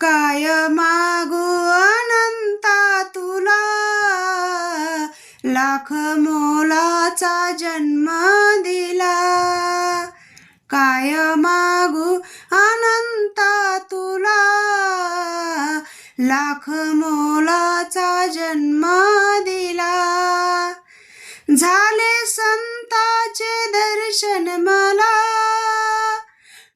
काय मागू अनंता तुला. लाख मोलाचा जन्म दिला. काय मागू अनंता तुला. लाख मोलाचा जन्म दिला. झाले संताचे दर्शन मला.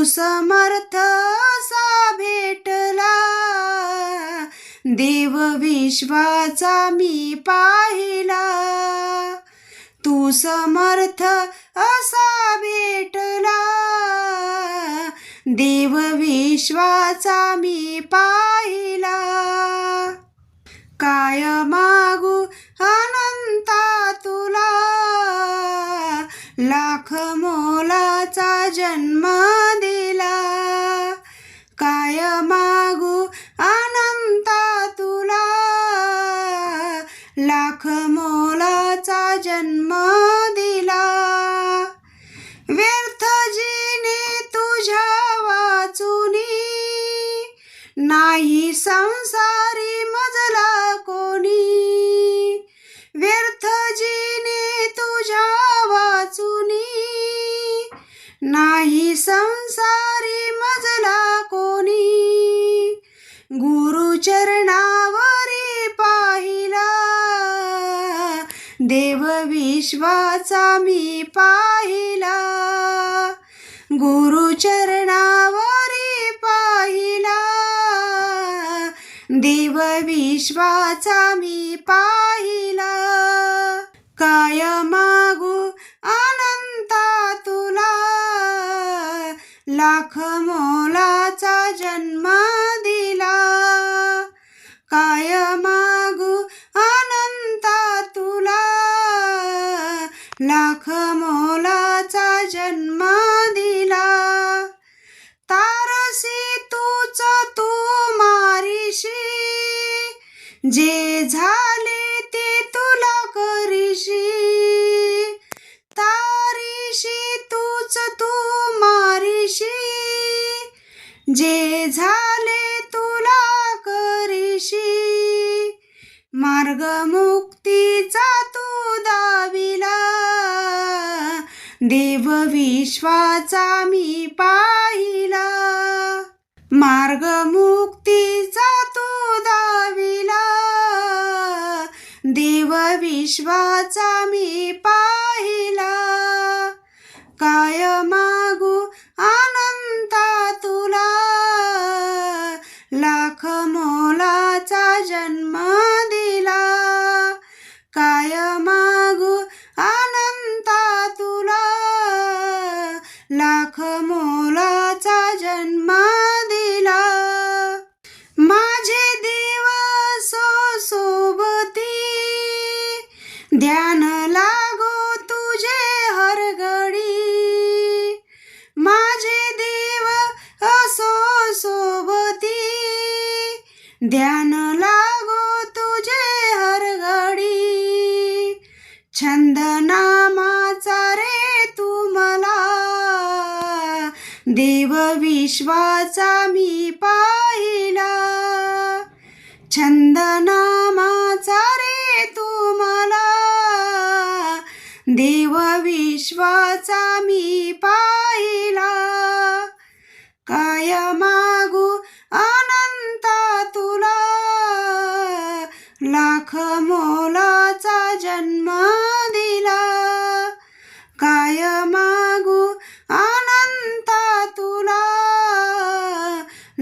तू समर्थ असा भेटला. देव विश्वाचा मी पाहिला. तू समर्थ असा भेटला. देव विश्वाचा मी पाहिला. काय मागू अनंता तुला? लाख मोलाचा जन्म मोलाचा जन्म दिला. व्यर्थ जीने तुझ्या वाचुनी नाही संसारी मजला कोणी. व्यर्थ जीने तुझ्या वाचुनी नाही संसारी विश्वाचा मी पाहिला. गुरुचरणावरी पाहिला. देव विश्वाचा मी पाहिला. काय मागू अनंता तुला. लाख मोलाचा जन्म मोलाचा जन्म दिला. तारसी तूच तू मारीशी. जे झाले ते तुला करीशी. तारीशी तूच तू मारीशी. जे झाले तुला करीशी. मार्ग देव विश्वाचा मी पाहिला. मार्ग मुक्तीचा तो दाविला. देव विश्वाचा मी पाहिला. काय मागू आनंदा तुला. लाख मोलाचा जन्म दे मोलाचा जन्म दिला. माझे दिवस सोबती. ध्यान लागो तुझे हरगडी. माझे देव असो सोबती. ध्यान लागो विश्वाचा मी पाहिला. छंद नामाचा रे तू मला. देव विश्वाचा मी पाहिला. काय मागू अनंता तुला. लाख मोलाचा जन्म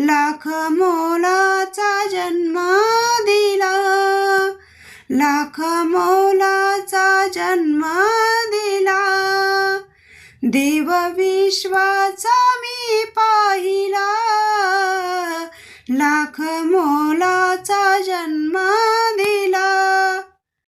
लाख मोलाचा जन्म दिला. लाख मोलाचा जन्म दिला. देव विश्वाचा मी पाहिला. लाख मोलाचा जन्म दिला.